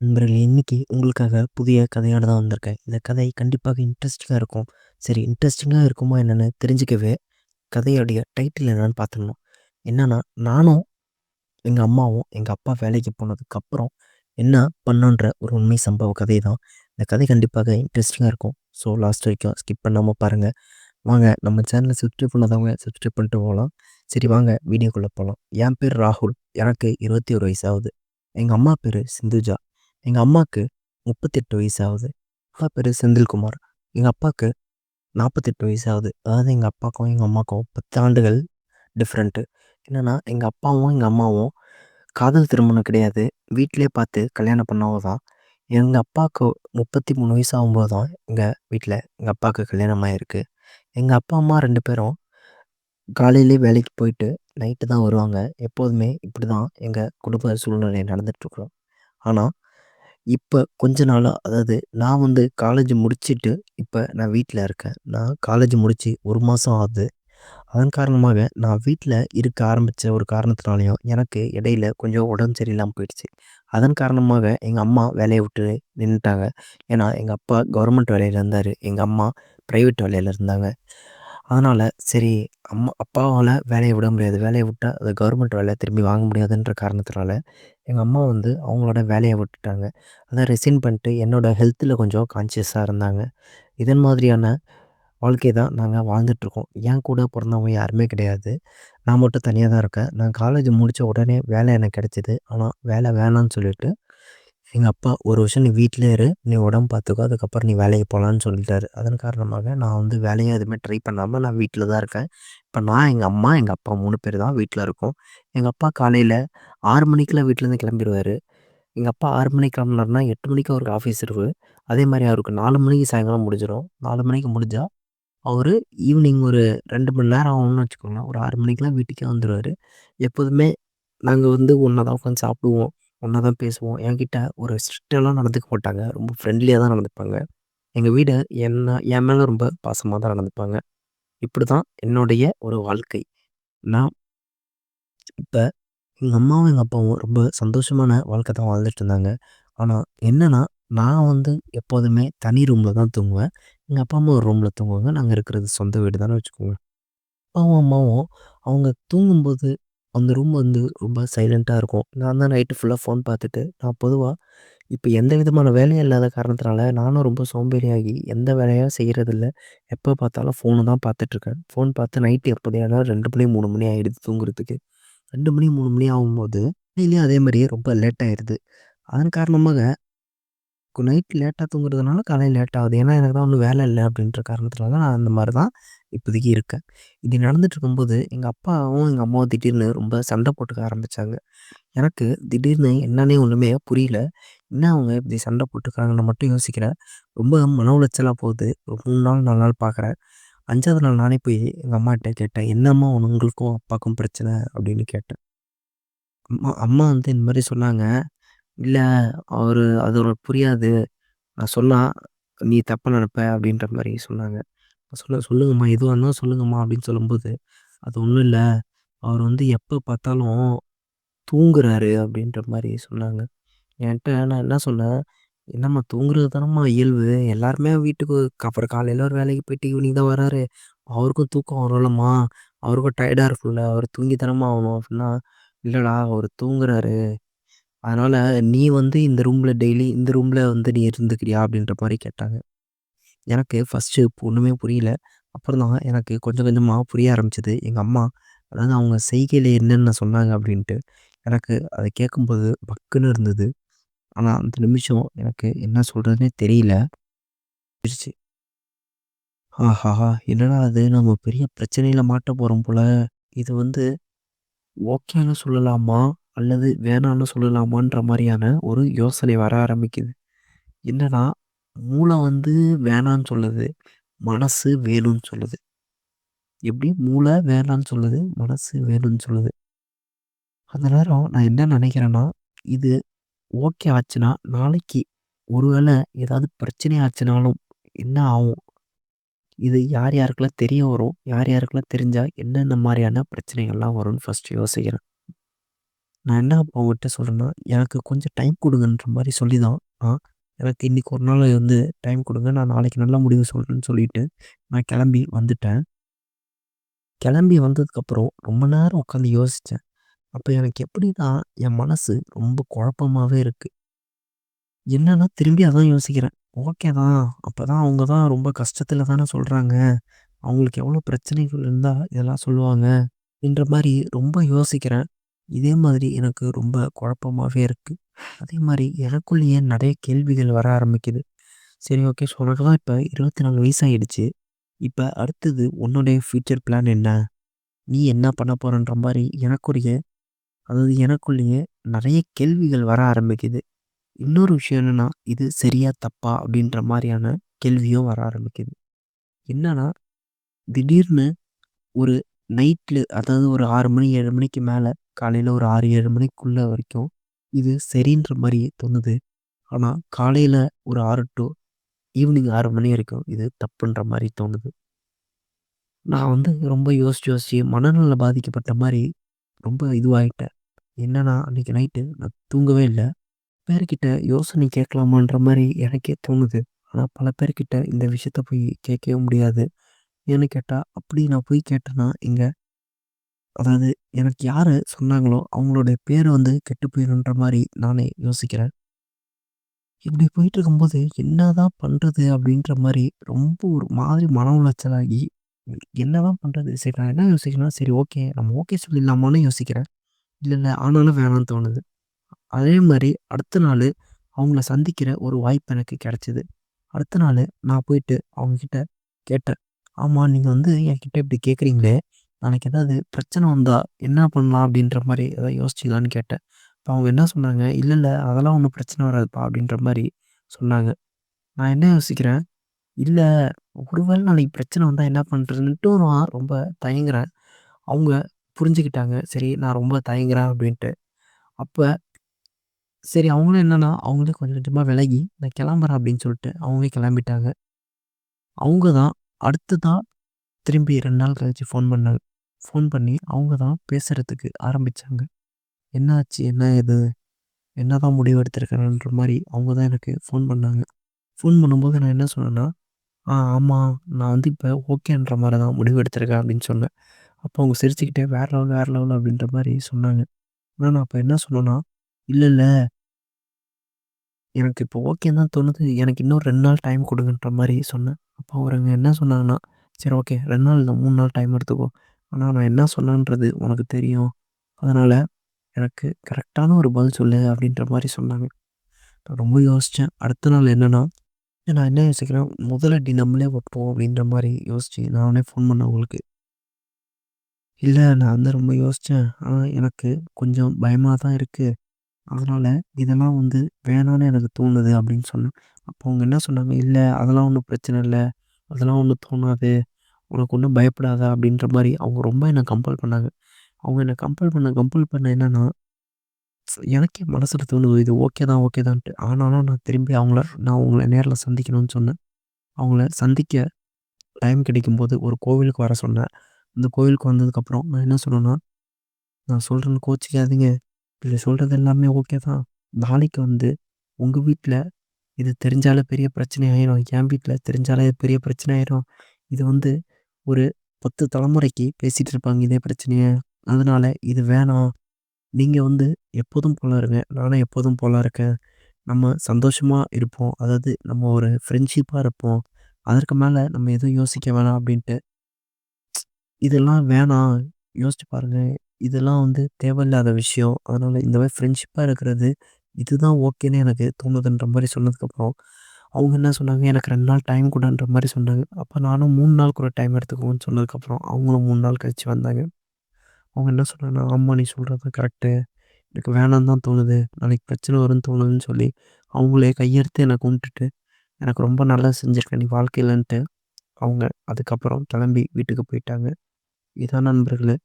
நண்பர்களே இன்னைக்கு உங்களுக்காக புதிய கதையோட தான் வந்திருக்கேன். இந்த கதை கண்டிப்பாக இன்ட்ரெஸ்டிங்காக இருக்கும். சரி இன்ட்ரெஸ்டிங்காக இருக்குமா என்னென்னு தெரிஞ்சுக்கவே கதையோடைய டைட்டில் என்னென்னு பார்த்துடணும். என்னன்னா நானும் எங்கள் அம்மாவும் எங்கள் அப்பா வேலைக்கு போனதுக்கப்புறம் என்ன பண்ணோன்ற ஒரு உண்மை சம்பவ கதை தான். இந்த கதை கண்டிப்பாக இன்ட்ரெஸ்டிங்காக இருக்கும். ஸோ லாஸ்ட் வரைக்கும் ஸ்கிப் பண்ணாமல் பாருங்கள் வாங்க நம்ம சேனலை சப்ஸ்கிரைப் பண்ணாதவங்க சப்ஸ்கிரைப் பண்ணிட்டு போகலாம். சரி வாங்க வீடியோக்குள்ளே போகலாம் என் பேர் ராகுல். எனக்கு இருபத்தி ஒரு வயசாகுது எங்கள் அம்மா பேர் சிந்துஜா. எங்கள் அம்மாவுக்கு முப்பத்தெட்டு வயசு ஆகுது அப்பா பேர் செந்தில்குமார். எங்கள் அப்பாவுக்கு நாற்பத்தெட்டு வயசு ஆகுது அதாவது எங்கள் அப்பாவுக்கும் எங்கள் அம்மாவுக்கும் பத்து ஆண்டுகள் டிஃப்ரெண்ட்டு என்னென்னா எங்கள் அப்பாவும் எங்கள் அம்மாவும் காதல் திருமணம் கிடையாது. வீட்டிலே பார்த்து கல்யாணம் பண்ணவங்க தான் எங்கள் அப்பாவுக்கு முப்பத்தி மூணு வயசு ஆகும்போது தான் எங்கள் வீட்டில் எங்கள் அப்பாவுக்கு கல்யாணம் ஆகிருக்கு எங்கள் அப்பா அம்மா ரெண்டு பேரும் காலையிலே வேலைக்கு போயிட்டு நைட்டு தான் வருவாங்க. எப்போதுமே இப்படி தான் எங்கள் குடும்ப சூழ்நிலை நடந்துகிட்ருக்குறோம் ஆனால் இப்போ கொஞ்ச நாளாக அதாவது நான் வந்து காலேஜ் முடிச்சுட்டு இப்போ நான் வீட்டில் இருக்கேன். நான் காலேஜ் முடித்து ஒரு மாதம் ஆகுது. அதன் காரணமாக நான் வீட்டில் இருக்க ஆரம்பித்த ஒரு காரணத்தினாலையும் எனக்கு இடையில கொஞ்சம் உடம்பு சரியில்லாமல் போயிடுச்சு. அதன் காரணமாக எங்கள் அம்மா வேலையை விட்டு நின்றுட்டாங்க ஏன்னா எங்கள் அப்பா கவர்மெண்ட் வேலையில் இருந்தார். எங்கள் அம்மா ப்ரைவேட் வேலையில் இருந்தாங்க. அதனால் சரி அம்மா அப்பாவால் வேலையை விட முடியாது. வேலையை விட்டால் அது கவர்மெண்ட் வேலை திரும்பி வாங்க முடியாதுன்ற காரணத்தினால எங்கள் அம்மா வந்து அவங்களோட வேலையை விட்டுட்டாங்க. அதை ரெசின் பண்ணிட்டு என்னோடய ஹெல்த்தில் கொஞ்சம் கான்ஷியஸாக இருந்தாங்க. இதன் மாதிரியான வாழ்க்கை தான் நாங்கள் வாழ்ந்துட்டுருக்கோம் என் கூட பிறந்தவங்க யாருமே கிடையாது. நான் மட்டும் தனியாக தான் இருக்கேன். நான் காலேஜ் முடித்த உடனே வேலை எனக்கு கிடச்சிது. ஆனால் வேலை வேணான்னு சொல்லிவிட்டு எங்கள் அப்பா ஒரு வருஷம் நீ வீட்டிலே இரு. நீ உடம்பு பார்த்துக்கோ அதுக்கப்புறம் நீ வேலைக்கு போகலான்னு சொல்லிட்டாரு. அதன் காரணமாக நான் வந்து வேலையை எதுவுமே ட்ரை பண்ணாமல் நான் வீட்டில் தான் இருக்கேன். இப்போ நான் எங்கள் அம்மா எங்கள் அப்பா மூணு பேர் தான் வீட்டில் இருக்கோம். எங்கள் அப்பா காலையில் ஆறு மணிக்கெலாம் வீட்டிலேருந்து கிளம்பிடுவார். எங்கள் அப்பா ஆறு மணிக்கு கிளம்புனார்னா எட்டு மணிக்கு அவருக்கு ஆஃபீஸ் இருக்குது அதே மாதிரி அவருக்கு நாலு மணிக்கு சாயங்காலம் முடிஞ்சிடும் நாலு மணிக்கு முடிஞ்சால் அவர் ஈவினிங் ஒரு ரெண்டு மணி நேரம் ஆகும்னு வச்சுக்கோங்களேன். ஒரு ஆறு மணிக்கெலாம் வீட்டுக்கே வந்துடுவார் எப்போதுமே நாங்கள் வந்து ஒன்றா தான் உட்காந்து சாப்பிடுவோம். ஒன்றா தான் பேசுவோம். என்கிட்ட ஒரு ஸ்ட்ரிக்டெல்லாம் நடந்துக்க மாட்டாங்க. ரொம்ப ஃப்ரெண்ட்லியாக தான் நடந்துப்பாங்க. எங்கள் வீடு என்ன என் மேலே ரொம்ப பாசமாக தான் நடந்துப்பாங்க. இப்படி தான் என்னுடைய ஒரு வாழ்க்கை. நான் இப்போ எங்கள் அம்மாவும் எங்கள் அப்பாவும் ரொம்ப சந்தோஷமான வாழ்க்கை தான் வாழ்ந்துட்டு இருந்தாங்க. ஆனால் என்னென்னா நான் வந்து எப்போதுமே தனி ரூமில் தான் தூங்குவேன். எங்கள் அப்பா அம்மா ஒரு ரூமில் தூங்குவாங்க. நாங்கள் இருக்கிறது சொந்த வீடு தானே வச்சுக்கோங்க. அப்பாவும் அம்மாவும் அவங்க தூங்கும்போது அந்த ரூம் வந்து ரொம்ப சைலண்ட்டாக இருக்கும். நான் தான் நைட்டு ஃபுல்லாக ஃபோன் பார்த்துட்டு நான் பொதுவாக இப்போ எந்த விதமான வேலையும் இல்லாத காரணத்தினால நானும் ரொம்ப சோம்பேறியாகி எந்த வேலையும் செய்கிறதில்ல எப்போ பார்த்தாலும் ஃபோனு தான் பார்த்துட்ருக்கேன் ஃபோன் பார்த்து நைட்டு எப்போதையானா ரெண்டு மணி மூணு மணி ஆகிடுது தூங்குறதுக்கு. ரெண்டு மணி மூணு மணி ஆகும்போது டெய்லியும் அதே மாதிரியே ரொம்ப லேட் ஆகிடுது அதன் காரணமாக நைட் லேட்டாக தூங்குறதுனால காலையில் லேட் ஆகுது. ஏன்னா எனக்கு தான் ஒன்றும் வேலை இல்லை அப்படின்ற காரணத்தினால நான் அந்த மாதிரி தான் இப்போதைக்கு இருக்கேன். இது நடந்துட்டு இருக்கும்போது எங்கள் அப்பாவும் எங்கள் அம்மாவும் திடீர்னு ரொம்ப சண்டை போட்டுக்க ஆரம்பித்தாங்க எனக்கு திடீர்னு என்னன்னே ஒன்றுமே புரியல. என்ன அவங்க இப்படி சண்டை போட்டுக்கிறாங்கன்னு மட்டும் யோசிக்கிறேன் ரொம்ப மன உளைச்சலாக போகுது. ஒரு மூணு நாள் நாலு நாள் பார்க்குறேன் அஞ்சாவது நாள் நானே போய் எங்கள் அம்மாகிட்ட கேட்டேன். என்னம்மா உங்களுக்கும் அப்பாவுக்கும் பிரச்சனை? அப்படின்னு கேட்டேன். அம்மா அம்மா வந்து இந்த மாதிரி சொன்னாங்க. இல்லை அவர் அது புரியாது. நான் சொன்னால் நீ தப்பாக நினப்ப. அப்படின்ற மாதிரி சொன்னாங்க. சொல்ல சொல்லுங்கம்மா எதுவாக இருந்தாலும் சொல்லுங்கம்மா அப்படின்னு சொல்லும்போது அது ஒன்றும் இல்லை. அவர் வந்து எப்போ பார்த்தாலும் தூங்குறாரு அப்படின்ற மாதிரி சொன்னாங்க. என்கிட்ட நான் என்ன சொன்னேன் என்னம்மா தூங்குறது தானம்மா இயல்பு. எல்லாருமே வீட்டுக்கு அப்புறம் காலையில் ஒரு வேலைக்கு போயிட்டு ஈவினிங் தான் வராரு. அவருக்கும் தூக்கம் வரலம்மா. அவருக்கும் டயர்டாக இருக்கும்ல. அவர் தூங்கி தானம்மா ஆகணும் அப்படின்னா இல்லைடா அவர் தூங்குறாரு. அதனால் நீ வந்து இந்த ரூமில் டெய்லி இந்த ரூமில் வந்து நீ இருந்துக்கிறியா அப்படின்ற மாதிரி கேட்டாங்க. எனக்கு ஃபஸ்ட்டு ஒன்றுமே புரியல. அப்புறம் தான் எனக்கு கொஞ்சம் கொஞ்சமாக புரிய ஆரம்பிச்சது. எங்கள் அம்மா அதாவது அவங்க செய்கையில் என்னென்ன சொன்னாங்க அப்படின்ட்டு. எனக்கு அதை கேட்கும்போது பக்குன்னு இருந்தது. ஆனால் அந்த நிமிஷம் எனக்கு என்ன சொல்கிறதுனே தெரியல. பிரிச்சு ஆஹா என்னடா அது நம்ம பெரிய பிரச்சனையில் மாட்ட போகிறோம் போல். இது வந்து ஓகேன்னு சொல்லலாமா? அல்லது வேணான்னு சொல்லலாமான்ற மாதிரியான ஒரு யோசனை வர ஆரம்பிக்குது. என்னன்னா மூளை வந்து வேணான்னு சொல்லுது மனசு வேணும்னு சொல்லுது. எப்படி? மூளை வேணான்னு சொல்லுது மனசு வேணும்னு சொல்லுது. அந்த நேரம் நான் என்ன நினைக்கிறேன்னா இது ஓகே ஆச்சுன்னா நாளைக்கு ஒருவேளை ஏதாவது பிரச்சனை ஆச்சுனாலும் என்ன ஆகும்? இது யார் யாருக்கெல்லாம் தெரிய வரும்? யார் யாருக்கெல்லாம் தெரிஞ்சால் என்னென்ன மாதிரியான பிரச்சனைகள்லாம் வரும்னு ஃபஸ்ட்டு யோசிக்கிறேன். நான் என்ன அப்போ அவங்ககிட்ட சொல்கிறேன்னா எனக்கு கொஞ்சம் டைம் கொடுங்கன்ற மாதிரி சொல்லி தான் நான் எனக்கு இன்றைக்கி ஒரு நாள் வந்து டைம் கொடுங்க. நான் நாளைக்கு நல்ல முடிவு சொல்கிறேன்னு சொல்லிட்டு நான் கிளம்பி வந்துட்டேன். கிளம்பி வந்ததுக்கப்புறம் ரொம்ப நேரம் உட்காந்து யோசித்தேன் அப்போ எனக்கு எப்படின்னா என் மனசு ரொம்ப குழப்பமாகவே இருக்குது என்னன்னா திரும்பி அதான் யோசிக்கிறேன். ஓகே தான். அப்போ தான் அவங்க தான் ரொம்ப கஷ்டத்தில் தானே சொல்கிறாங்க அவங்களுக்கு எவ்வளோ பிரச்சனைகள் இருந்தால் இதெல்லாம் சொல்லுவாங்க. என்ற மாதிரி ரொம்ப யோசிக்கிறேன். இதே மாதிரி எனக்கு ரொம்ப குழப்பமாகவே இருக்குது அதே மாதிரி எனக்குள்ளேயே நிறைய கேள்விகள் வர ஆரம்பிக்குது? சரி ஓகே. சொல்கிறதா இப்போ இருபத்தி நாலு வயசாகிடுச்சு இப்போ அடுத்தது உன்னுடைய ஃப்யூச்சர் பிளான் என்ன? நீ என்ன பண்ண போகிறன்ற மாதிரி எனக்குரிய அதாவது எனக்குள்ளேயே நிறைய கேள்விகள் வர ஆரம்பிக்குது. இன்னொரு விஷயம் என்னென்னா இது சரியா தப்பா அப்படின்ற மாதிரியான கேள்வியும் வர ஆரம்பிக்குது. என்னன்னா திடீர்னு ஒரு நைட்டில் அதாவது ஒரு ஆறு மணி ஏழு மணிக்கு மேலே காலையில் ஒரு ஆறு ஏழு மணிக்குள்ளே வரைக்கும் இது சரின்ற மாதிரி தோணுது. ஆனால் காலையில் ஒரு ஆறு டு ஈவினிங் ஆறு மணி வரைக்கும் இது தப்புன்ற மாதிரி தோணுது. நான் வந்து ரொம்ப யோசிச்சு யோசிச்சு மனநல பாதிக்கப்பட்ட மாதிரி ரொம்ப இதுவாகிட்டேன் என்னன்னா அன்றைக்கி நைட்டு நான் தூங்கவே இல்லை. பேர்கிட்ட யோசனை கேட்கலாமான்ற மாதிரி எனக்கே தோணுது. ஆனால் பல பேர்கிட்ட இந்த விஷயத்த போய் கேட்கவே முடியாது. ஏன்னு கேட்டால் அப்படி நான் போய் கேட்டேன்னா இங்கே அதாவது எனக்கு யார் சொன்னாங்களோ அவங்களுடைய பேர் வந்து கெட்டு போயிருன்ற மாதிரி நானே யோசிக்கிறேன். இப்படி போயிட்டு இருக்கும்போது என்னதான் பண்ணுறது அப்படின்ற மாதிரி ரொம்ப ஒரு மாதிரி மன உளைச்சலாகி என்னதான் பண்ணுறது சரி நான் என்ன யோசிக்கிறேன்னா சரி ஓகே நம்ம ஓகே சொல்லிடலாமான்னு யோசிக்கிறேன். இல்லை இல்லை ஆனாலும் வேணாம்னு தோணுது. அதே மாதிரி அடுத்த நாள் அவங்கள சந்திக்கிற ஒரு வாய்ப்பு எனக்கு கிடச்சிது. அடுத்த நாள் நான் போயிட்டு அவங்கக்கிட்ட கேட்டேன். ஆமாம் நீங்கள் வந்து என்கிட்ட இப்படி கேட்குறீங்களே நாளைக்கு ஏதாவது பிரச்சனை வந்தால் என்ன பண்ணலாம் அப்படின்ற மாதிரி ஏதாவது யோசிச்சிக்கலான்னு கேட்டேன். இப்போ அவங்க என்ன சொன்னாங்க? இல்லை இல்லை அதெல்லாம் ஒன்றும் பிரச்சனை வராதுப்பா அப்படின்ற மாதிரி சொன்னாங்க. நான் என்ன யோசிக்கிறேன்? இல்லை ஒருவேளை நாளைக்கு பிரச்சனை வந்தால் என்ன பண்ணுறதுன்ட்டு நான் ரொம்ப தயங்குறேன். அவங்க புரிஞ்சுக்கிட்டாங்க. சரி நான் ரொம்ப தயங்குறேன் அப்படின்ட்டு. அப்போ சரி அவங்களும் என்னன்னா அவங்களே கொஞ்சம் கொஞ்சமாக விலகி நான் கிளம்புறேன் அப்படின்னு சொல்லிட்டு அவங்க கிளம்பிட்டாங்க. அவங்க தான் அடுத்ததான் திரும்பி ரெண்டு நாள் கழித்து ஃபோன் பண்ணாங்க. ஃபோன் பண்ணி அவங்க தான் பேசுகிறதுக்கு ஆரம்பித்தாங்க என்னாச்சு? என்ன இது? என்ன தான் முடிவு எடுத்திருக்கிறேன்ற மாதிரி அவங்க தான் எனக்கு ஃபோன் பண்ணாங்க. ஃபோன் பண்ணும்போது நான் என்ன சொன்னேன்னா ஆ ஆமாம் நான் வந்து இப்போ ஓகேன்ற மாதிரி தான் முடிவு எடுத்திருக்கேன் அப்படின்னு சொன்னேன். அப்போ அவங்க சிரிச்சுக்கிட்டே வேறு லெவல் வேறு லெவல் அப்படின்ற மாதிரி சொன்னாங்க. ஆனால் நான் அப்போ என்ன சொன்னேன்னா இல்லை இல்லை. எனக்கு இப்போ ஓகே தான் தோணுது. எனக்கு இன்னும் ரெண்டு நாள் டைம் கொடுங்கன்ற மாதிரி சொன்னேன். அப்போ அவருங்க என்ன சொன்னாங்கன்னா சரி ஓகே. ரெண்டு நாள் இல்லை மூணு நாள் டைம் எடுத்துக்கோ. ஆனால் நான் என்ன சொன்னேன்றது உனக்கு தெரியும். அதனால் எனக்கு கரெக்டான ஒரு பதில் சொல்லு அப்படின்ற மாதிரி சொன்னாங்க. நான் ரொம்ப யோசித்தேன் அடுத்த நாள் என்னென்னா நான் என்ன யோசிக்கிறேன்? முதலடி நம்மளே வைப்போம் அப்படின்ற மாதிரி யோசித்து நானே ஃபோன் பண்ணேன் உங்களுக்கு. இல்லை நான் வந்து ரொம்ப யோசித்தேன் ஆனால் எனக்கு கொஞ்சம் பயமாக தான் இருக்குது அதனால் இதெல்லாம் வந்து வேணான்னு எனக்கு தோணுது அப்படின்னு சொன்னேன். அப்போ அவங்க என்ன சொன்னாங்க? இல்லை அதெல்லாம் ஒன்றும் பிரச்சனை இல்லை. அதெல்லாம் ஒன்றும் தோணாது. உனக்கு ஒன்றும் பயப்படாத அப்படின்ற மாதிரி அவங்க ரொம்ப என்னை கம்பல் பண்ணாங்க. அவங்க என்னை கம்பல் பண்ண கம்பல் பண்ண என்னென்னா எனக்கே மனசில் தோணுது இது ஓகே தான் ஓகே தான்ட்டு. ஆனாலும் நான் திரும்பி அவங்கள நான் அவங்கள நேரில் சந்திக்கணும்னு சொன்னேன். அவங்கள சந்திக்க டைம் கிடைக்கும்போது ஒரு கோவிலுக்கு வர சொன்னேன். அந்த கோவிலுக்கு வந்ததுக்கப்புறம் நான் என்ன சொன்னேன்னா நான் சொல்கிறேன்னு கோச்சிக்காதீங்க. இல்லை சொல்கிறது எல்லாமே ஓகே தான். நாளைக்கு வந்து உங்கள் வீட்டில் இது தெரிஞ்சாலே பெரிய பிரச்சனை ஆயிரும். என் வீட்டில் தெரிஞ்சாலே பெரிய பிரச்சனை ஆயிரும். இது வந்து ஒரு பத்து தலைமுறைக்கு பேசிகிட்டு இருப்பாங்க இதே பிரச்சனையை. அதனால் இது வேணாம். நீங்கள் வந்து எப்போதும் போல இருங்க. நானும் எப்போதும் போல இருக்கேன். நம்ம சந்தோஷமாக இருப்போம். அதாவது நம்ம ஒரு ஃப்ரெண்ட்ஷிப்பாக இருப்போம். அதற்கு மேலே நம்ம எதுவும் யோசிக்க வேணாம் அப்படின்ட்டு. இதெல்லாம் வேணாம். யோசிச்சு பாருங்கள் இதெல்லாம் வந்து தேவையில்லாத விஷயம். அதனால் இந்த மாதிரி ஃப்ரெண்ட்ஷிப்பாக இருக்கிறது இதுதான் ஓகேன்னு எனக்கு தோணுதுன்ற மாதிரி சொன்னதுக்கப்புறம் அவங்க என்ன சொன்னாங்க? எனக்கு ரெண்டு நாள் டைம் கூடன்ற மாதிரி சொன்னாங்க. அப்போ நானும் மூணு நாள் கூட டைம் எடுத்துக்கோன்னு சொன்னதுக்கப்புறம் அவங்களும் மூணு நாள் கழித்து வந்தாங்க. அவங்க என்ன சொன்னாங்கன்னா ஆமாம் நீ சொல்கிறது கரெக்டு எனக்கு வேணாம் தான் தோணுது. நாளைக்கு பிரச்சனை வரும்னு தோணுதுன்னு சொல்லி அவங்களே கையெடுத்து என்னை கும்பிட்டுட்டு எனக்கு ரொம்ப நல்லா செஞ்சுருக்கேன் நீ வாழ்க்கையிலன்ட்டு அவங்க அதுக்கப்புறம் கிளம்பி வீட்டுக்கு போயிட்டாங்க. இதான் நண்பர்களே.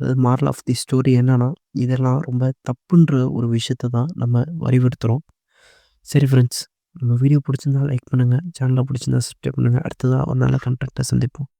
அதாவது மாரல் ஆஃப் தி ஸ்டோரி என்னென்னா இதெல்லாம் ரொம்ப தப்புன்ற ஒரு விஷயத்த தான் நம்ம வலியுறுத்துகிறோம் சரி ஃப்ரெண்ட்ஸ் நம்ம வீடியோ பிடிச்சிருந்தா லைக் பண்ணுங்கள் சேனலை பிடிச்சிருந்தா சப்ஸ்கிரைப் பண்ணுங்கள் அடுத்ததாக ஒரு நல்ல கண்டென்ட்டை சந்திப்போம்.